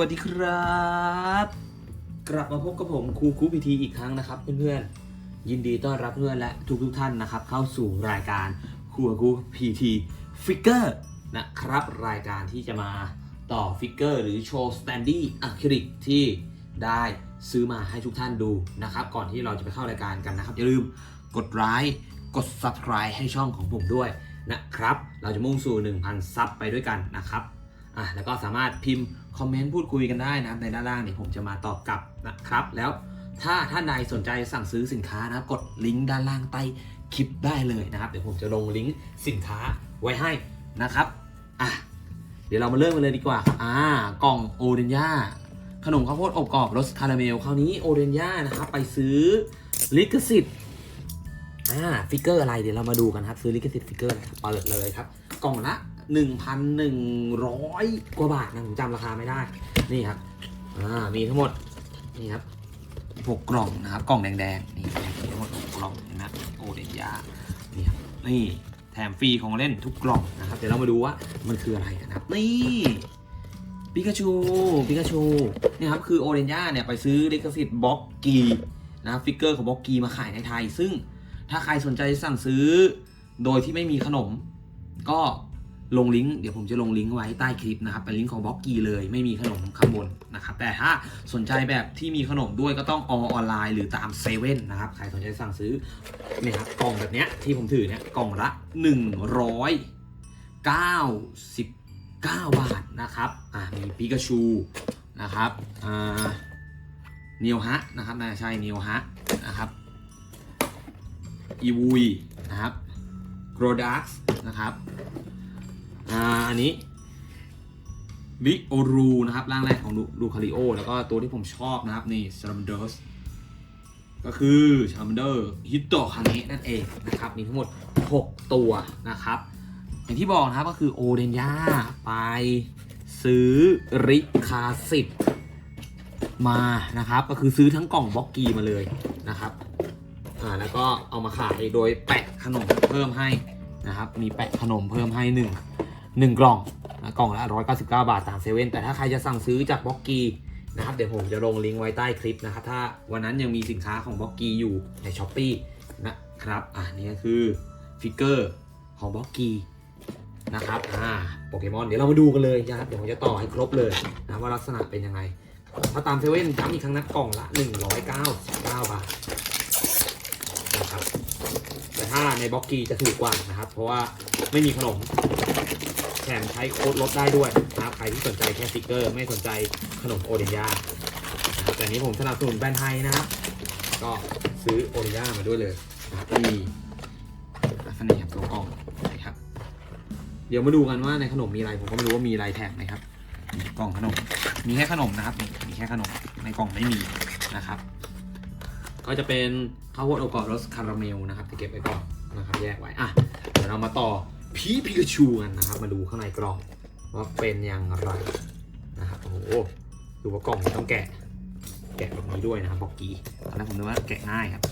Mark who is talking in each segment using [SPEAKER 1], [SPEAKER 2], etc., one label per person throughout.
[SPEAKER 1] วัสดีครับ กลับมาพบกับผมครูครูพีทีอีกครั้งนะครับเพื่อนๆ ยินดีต้อนรับเพื่อนและทุกทุกท่านนะครับ เข้าสู่รายการครูครูพีทีฟิกเกอร์นะครับ รายการที่จะมาต่อฟิกเกอร์หรือโชว์สแตนดี้อะคริลิกที่ได้ซื้อมาให้ทุกท่านดูนะครับ ก่อนที่เราจะไปเข้ารายการกันนะครับ อย่าลืมกดไลค์กด subscribe ให้ช่องของผมด้วยนะครับ เราจะมุ่งสู่ 1,000 ซับไปด้วยกันนะครับอะแล้วก็สามารถพิมพ์ คอมเมนต์พูดคุยกันได้นะครับในด้านล่างเดี๋ยผมจะมาตอบกลับนะครับ แล้วถ้าท่านใดสนใจสั่งซื้อสินค้านะกดลิงก์ด้านล่างใต้คลิปได้เลยนะครับ เดี๋ยวผมจะลงลิงก์สินค้าไว้ให้นะครับอะเดี๋ยวเรามาเริ่มกันเลยดีกว่าอ่ากล่องโอเดนย่าขนมข้าวโพดอบกรอบรสคาราเมลคราวนี้โอเดนย่านะครับไปซื้อลิขสิทธิ์อ่าฟิกเกอร์อะไรเดี๋ยวเรามาดูกันครับ ซื้อลิขสิทธิ์ฟิกเกอร์อะเปิดเลยครับ กล่องละ 1,100 กว่าบาทนะผมจำราคาไม่ได้ นี่ครับ อ่า มีทั้งหมด นี่ครับหกกล่องนะครับ กล่องแดงๆ นี่มีทั้งหมดหกกล่องนะโอเดนยานี่ครับนี่แถมฟรีของเล่นทุกกล่องนะครับ เดี๋ยวเรามาดูว่ามันคืออะไรกันนะครับ นี่ปิกาชูปิกาชูนี่ครับ คือโอเดนยาเนี่ย ไปซื้อลิขสิทธิ์บ็อกกีนะฟิกเกอร์ของบ็อกกีมาขายในไทย ซึ่งถ้าใครสนใจสั่งซื้อ โดยที่ไม่มีขนม ก็ ลงลิงก์เดี๋ยวผมจะลงลิงก์ไว้ใต้คลิปนะครับเป็นลิงก์ของบล็อกกีเลยไม่มีขนมข้างบนนะครับแต่ถ้าสนใจแบบที่มีขนมด้วยก็ต้องอออนไลน์หรือตามเซเว่นนะครับใครสนใจสั่งซื้อเนี่ยครับกล่องแบบเนี้ยที่ผมถือเนี่ยกล่องละ 199 บาทนะครับอ่ามีปิกาชูนะครับอ่าเนียวฮะนะครับนาจะใช่เนียวฮะนะครับอีวุยนะครับโกรดักส์นะครับ อ่าอันนี้บิโอรูนะครับร่างแรกของลูคาริโอ แล้วก็ตัวที่ผมชอบนะครับ นี่ซา m มเดอร์สก็คือชา m มเดอร์ฮิตโตคังเนะนั่นเองนะครับ มีทั้งหมด 6 ตัวนะครับ อย่างที่บอกนะครับก็คือโอเดนยาไปซื้อริคาสิทมานะครับ ก็คือซื้อทั้งกล่องบ็อกกีมาเลยนะครับอ่าแล้วก็เอามาขายโดยแปะขนมเพิ่มให้นะครับ มีแปะขนมเพิ่มให้1 1 กล่องนะกล่องละ 199 บาทตามเซเว่นแต่ถ้าใครจะสั่งซื้อจากบ็อกกีนะครับเดี๋ยวผมจะลงลิงก์ไว้ใต้คลิปนะครับ ถ้าวันนั้นยังมีสินค้าของบ็อกกีอยู่ในช้อปปีนะครับอ่านี่ก็คือฟิกเกอร์ของบ็อกกีนะครับอ่าโปเกมอนเดี๋ยวเรามาดูกันเลยนะครับเดี๋ยวผมจะต่อให้ครบเลยนะว่าลักษณะเป็นยังไง ถ้าตามเซเว่นย้ำอีกครั้งนะกล่องละ 199 บาทนะครับแต่ถ้าในบ็อกกีจะถูกกว่านะครับ เพราะว่าไม่มีขนม แถมใช้โค้ดลดได้ด้วยนะครับใครที่สนใจแค่สติกเกอร์ ไม่สนใจขนมโอเดนยานะครับแต่นี้ผมสนับสนุนแบรนด์ไทยนะครับก็ซื้อโอเดนยามาด้วยเลยนะครับมีลักษณะครับตัวกล่องนะครับ เดี๋ยวมาดูกันว่าในขนมมีอะไรผมก็ไม่รู้ว่ามีอะไรแถมไหมครับนี่กล่องขนม มีแค่ขนมนะครับมีแค่ขนมในกล่องไม่มีนะครับก็จะเป็นข้าวโพดอบกรอบรสคาราเมลนะครับที่เก็บไว้ก่อนนะครับแยกไว้อะเดี๋ยวเรามาต่อ พีพิกาชูกันนะครับ มาดูข้างในกล่องว่าเป็นอย่างไรนะครับ โอ้โหดูว่ากล่องต้องแกะ แกะแบบนี้ด้วยนะครับบอกกี้ตอนแรกผมนึกว่าแกะง่ายครับ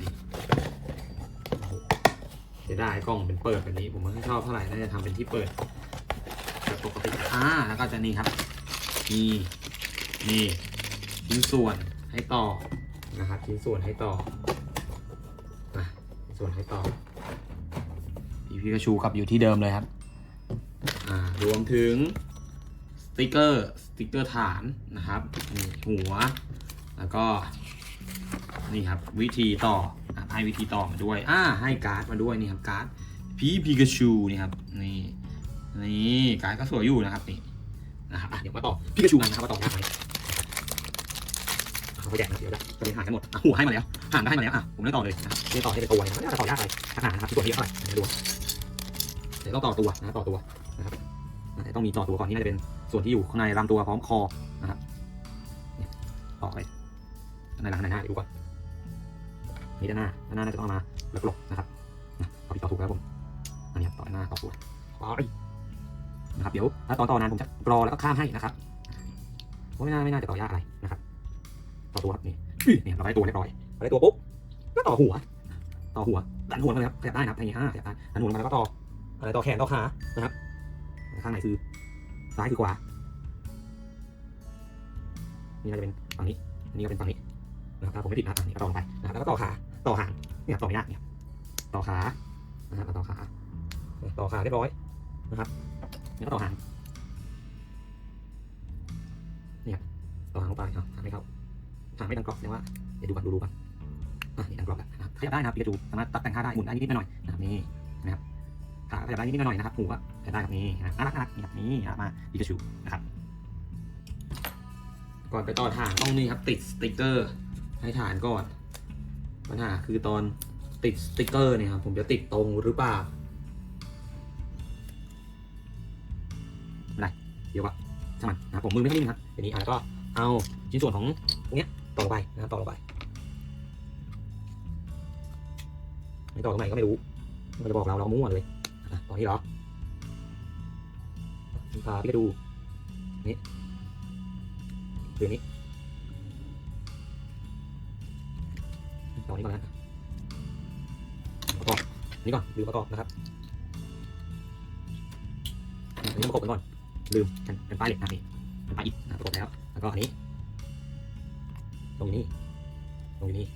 [SPEAKER 1] นี่โอ้กล่องเป็นเปิดแบบนี้ผมไม่ค่อยชอบเท่าไหร่น่าจะทำเป็นที่เปิดแบบปกติอ่าแล้วก็จะนี่ครับนี่นี่ชิ้นส่วนให้ต่อนะครับชิ้นส่วนให้ต่อ ส่วนให้ต่อพีพีกระชูกลับอยู่ที่เดิมเลยครับอ่ารวมถึงสติกเกอร์สติกเกอร์ฐานนะครับนี่หัว แล้วก็นี่ครับวิธีต่ออะให้วิธีต่อมาด้วยอ่าให้การ์ดมาด้วยนี่ครับการ์ดพีพีกระชูนี่ครับนี่นี่การ์ดก็สวยอยู่นะครับนี่นะครับอะเดี๋ยวมาต่อพีกระชูกันนะครับมาต่อหน้าไหม เขาแยกเดี๋ยวได้จะเป็นหายกันหมดอะหัวให้มาแล้วหางก็ให้มาแล้วอะผมไม่ต่อเลยนะไม่ต่อให้เป็นตัวนะครับจะต่อยากอะไรถ้าหางนะครับที่ตัวนี้เท่าไหร่ดูเดี๋ยวต้องต่อตัวนะต่อตัวนะครับอะต้องมีต่อตัวก่อนนี่น่าจะเป็นส่วนที่อยู่ข้างในลำตัวพร้อมคอนะครับต่อไปข้างในหลังข้างในหน้าดูก่อนนี่ด้านหน้าด้านหน้าน่าจะต้องมาแล้วกลบนะครับเอาผิดต่อถูกแล้วผมอันนี้ต่อหน้าต่อตัวนะครับเดี๋ยวถ้าตอนต่อนานผมจะกรอแล้วก็ข้ามให้นะครับไม่น่าไม่น่าจะต่อยากอะไรนะครับ ต่อตัวครับนี่อุ้ยเนี่ยเราได้ตัวเรียบร้อยเราได้ตัวปุ๊บก็ต่อหัว ต่อหัวดันหัวมาเลยครับขยับได้นะครับทางนี้ห้าขยับได้ดันหัวมาแล้วก็ต่ออะไรต่อแขนต่อขานะครับข้างในคือซ้ายคือขวานี่น่าจะเป็นฝั่งนี้อันนี้ก็เป็นฝั่งนี้นะครับถ้าผมไม่ผิดนะอันนี้ก็ต่อลงไปนะครับแล้วก็ต่อขาต่อหางเนี่ยต่อไม่ยากเนี่ยต่อขานะครับต่อขาต่อขาเรียบร้อยนะครับแล้วก็ต่อหางเนี่ยต่อหางลงไปอะหางไม่เข้า หาไม่ดังกรอบแสดงว่าเดี๋ยวดูกันดูดูกันอะนี่ดังกรอบแล้วนะครับขยับได้นะครับปิกาจูสามารถตัดแต่งท่าได้หมุนได้นิดๆหน่อยๆนะครับนี่นะครับขาขยับได้นิดๆหน่อยๆนะครับหัวขยับได้แบบนี้นะครับน่ารักน่ารักนี่ครับนี่นะครับมาปิกาจูนะครับก่อนไปต่อฐานต้องนี่ครับติดสติกเกอร์ให้ฐานก่อนปัญหาคือตอนติดสติกเกอร์เนี่ยครับผมจะติดตรงหรือเปล่าไม่เป็นไรเดี๋ยวก็ช่างมันนะครับผมมือไม่ค่อยนิ่งครับทีนี้อะแล้วก็เอาชิ้นส่วนของตรงเนี้ย ต่อลงไปนะครับต่อลงไปไม่ต่อตรงไหนก็ไม่รู้มันจะบอกเราเรามั่วเลยอะต่อนี้เหรอพาพี่ไปดูนี่คืนนี้ต่อนี้ก่อนนะประกอบนี่ก่อนลืมประกอบนะครับอันนี้ประกอบไปก่อนลืมเป็นเป็นป้ายเหล็กนะนี่เป็นป้ายอิฐนะประกอบแล้วแล้วก็อันนี้ ลงนี่ลงอยู่นี่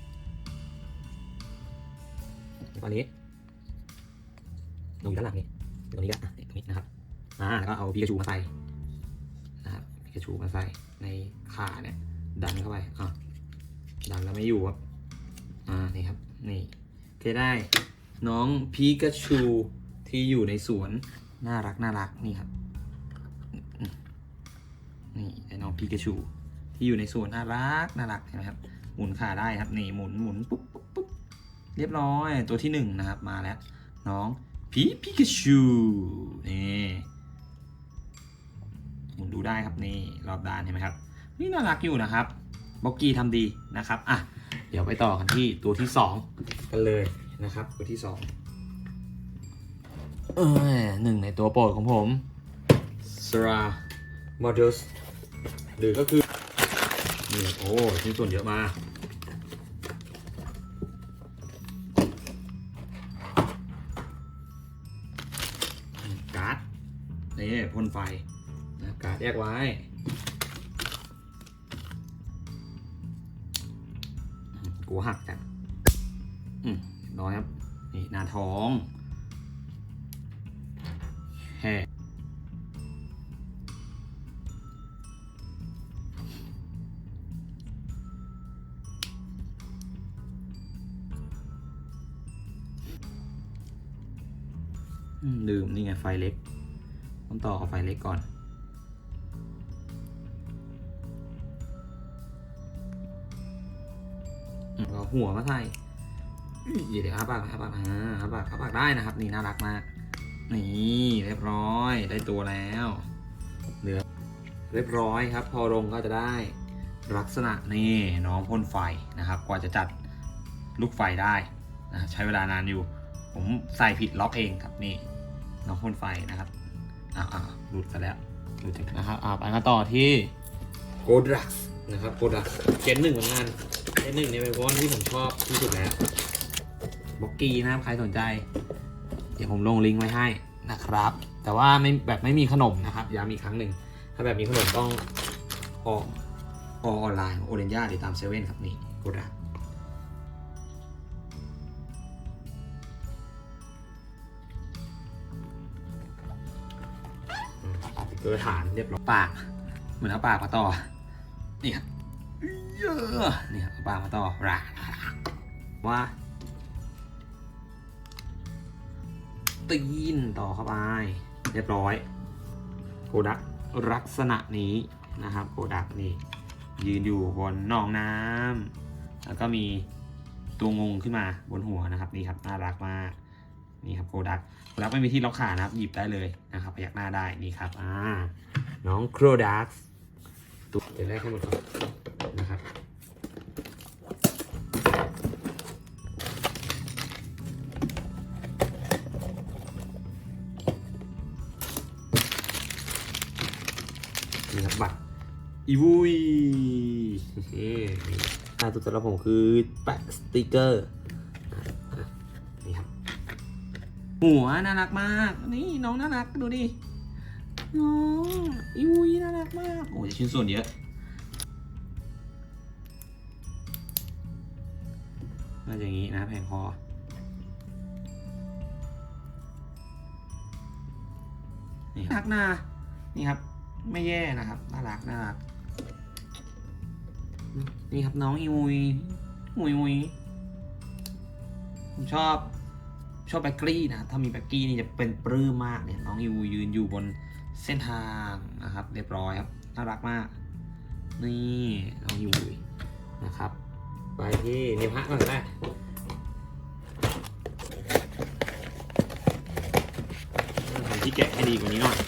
[SPEAKER 1] แล้วก็อันนี้ลงด้านหลังนี่ตรงนี้ก็อะตรงนี้นะครับอ่าแล้วก็เอาพีกระชูมาใส่นะครับพีกระชูมาใส่ในขาเนี่ย ดันเข้าไปอะดันแล้วไม่อยู่ครับอ่านี่ครับนี่เคได้ น้องพีกาชูที่อยู่ในสวนน่ารักน่ารักนี่ครับนี่ไอ้น้องพีกาชู ที่อยู่ในส่วนน่ารักน่ารักเห็นไหมครับหมุนขาได้ครับนี่หมุนหมุนปุ๊บปุ๊บปุ๊บเรียบร้อยตัวที่หนึ่งนะครับมาแล้ว น้องพีพีกาชูนี่หมุนดูได้ครับนี่รอบด้านเห็นไหมครับ นี่น่ารักอยู่นะครับบ็อกกี้ทำดีนะครับอะเดี๋ยวไปต่อกันที่ตัวที่ 2 กันเลยนะครับ ตัวที่ 2 เออหนึ่งในตัวโปรดของผม s r a Models หรือก็คือ นี่โอ้ชิ้นส่วนเยอะมากการ์ดนี่พ่นไฟนะการดแยกไว้กูหักจังอืมเรียบร้อยครับ นี่หน้าท้องแห่ ลืมนี่ไงไฟเล็ก ต้องต่อกับไฟเล็กก่อนเอาหัวมาใส่อุ๊ยเดี๋ยวอาปากอาปากอ่าอาปากอาปากได้นะครับ นี่น่ารักมาก นี่เรียบร้อยได้ตัวแล้วเหลือเรียบร้อยครับ พอลงก็จะได้ลักษณะนี่น้องพ่นไฟนะครับ กว่าจะจัดลูกไฟได้นะใช้เวลานานอยู่ ผมใส่ผิดล็อกเองครับนี่ น้องพ่นไฟนะครับอ้าวอ้าวหลุดซะแล้วหลุดจากนะครับอ่าไปกันต่อที่โกดรักนะครับโกดรักเจนหนึ่งเหมือนกันเจนหนึ่งเนี่ยเป็นวอนที่ผมชอบที่สุดแล้วบ็อกกี้นะครับใครสนใจ เดี๋ยวผมลงลิงก์ไว้ให้นะครับ แต่ว่าไม่แบบไม่มีขนมนะครับย้ำอีกครั้งหนึ่งถ้าแบบมีขนมต้องออกอออนไลน์โอเรนยาหรือตามเซเว่นครับนี่โกดรัก มสติกเกอร์ฐานเรียบร้อยปาก เหมือนเอาปากมาต่อ นี่ครับเยอะนี่ครับเอาปากมาต่อราว่าตีนต่อเข้าไป เรียบร้อยโกดักลักษณะนี้นะครับโกดักนี่ยืนอยู่บนหนองน้ำแล้วก็มีตัวงงขึ้นมาบนหัวนะครับนี่ครับน่ารักมาก นี่ครับโกดักโกดักไม่มีที่ล็อกขานะครับ หยิบได้เลยนะครับพยักหน้าได้นี่ครับอ่าน้องโครดักตัวเดี๋ยวแรกให้หมดก่อนนะครับนี่ครับบัตรอีวุยเฮ้นี่อ่าตัวสำหรับผมคือแปะสติกเกอร์นี่ครับ หัวน่ารักมาก นี่น้องน่ารักดูดิน้องอุ้ยน่ารักมาก โอ้ยชิ้นส่วนเยอะน่าจะอย่างนี้นะแผงคอนี่ครับน่านะนี่ครับ ไม่แย่นะครับ น่ารักน่ารัก นี่ครับน้องอีมุยมุยมุยผมชอบ ชอบแบ็กกี้นะถ้ามีแบ็กกี้นี่จะเป็นปลื้มมากเนี่ยน้องอีมุยยืนอยู่บนเส้นทางนะครับ เรียบร้อยครับน่ารักมาก นี่น้องอีมุยนะครับ ไปที่นิวฮะก่อนก็ได้ทำที่แกะให้ดีกว่านี้หน่อย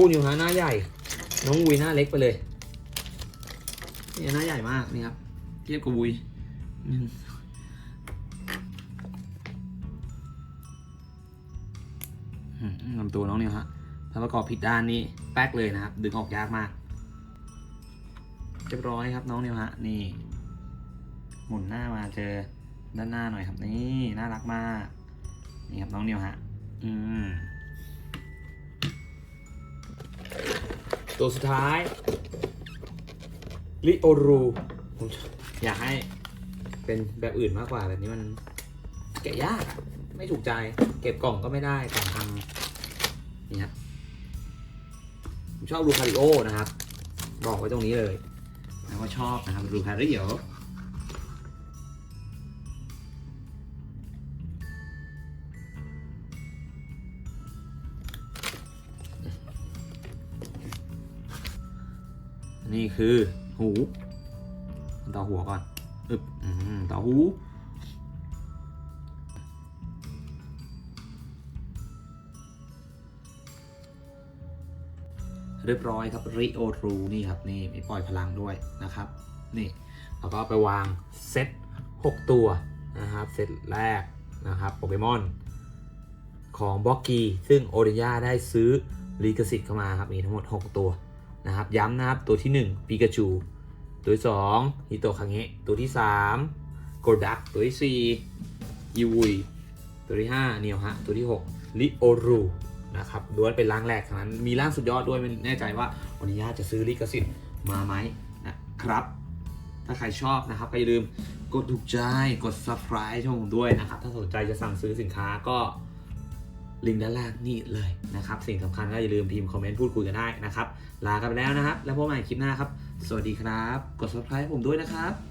[SPEAKER 1] อ้นิวฮะหน้าใหญ่ น้องวุยหน้าเล็กไปเลยนี่หน้าใหญ่มากนี่ครับ เทียบกับวุยลำตัวน้องนิวฮะถ้าประกอบผิดด้านนี้แป๊กเลยนะครับ ดึงออกยากมากเรียบร้อยครับน้องนิวฮะนี่หมุนหน้ามาเจอด้านหน้าหน่อยครับนี่น่ารักมากนี่ครับน้องนิวฮะ อืม ตัวสุดท้าย ลิโอรูผมอยากให้เป็นแบบอื่นมากกว่าแบบนี้มันแกะยาก ไม่ถูกใจ เก็บกล่องก็ไม่ได้กล่องทำนี่ครับผมชอบลูคาริโอนะครับ บอกไว้ตรงนี้เลยนะว่าชอบนะครับลูคาริโอ นี่คือหูต่อหัวก่อนอึบต่อหู เรียบร้อยครับริโอทรูนี่ครับ นี่มีปล่อยพลังด้วยนะครับ นี่แล้วก็ไปวางเซต6 ตัวนะครับ เซตแรกนะครับโปเกมอนของบ็อกกี้ซึ่งโอริยาได้ซื้อลิขสิทธิ์เข้ามาครับ มีทั้งหมด 6 ตัว นะครับย้ำนะครับตัวที่1ปิกาจูตัวที่2ฮิโตคังเงะตัวที่3โกดักตัวที่4ยูวุยตัวที่5เนียวฮะตัวที่6ลิโอรูนะครับล้วนเป็นร่างแรกทั้งนั้นมีร่างสุดยอดด้วยไม่แน่ใจว่าโอนิยาจะซื้อลิขสิทธิ์มาไหมนะครับ ถ้าใครชอบนะครับก็อย่าลืมกดถูกใจกด subscribe ช่องผมด้วยนะครับ ถ้าสนใจจะสั่งซื้อสินค้าก็ ลิงก์ด้านล่างนี่เลยนะครับ สิ่งสำคัญก็อย่าลืมพิมพ์คอมเมนต์พูดคุยกันได้นะครับ ลากันไปแล้วนะครับ แล้วพบกันใหม่คลิปหน้าครับ สวัสดีครับ กด subscribe ให้ผมด้วยนะครับ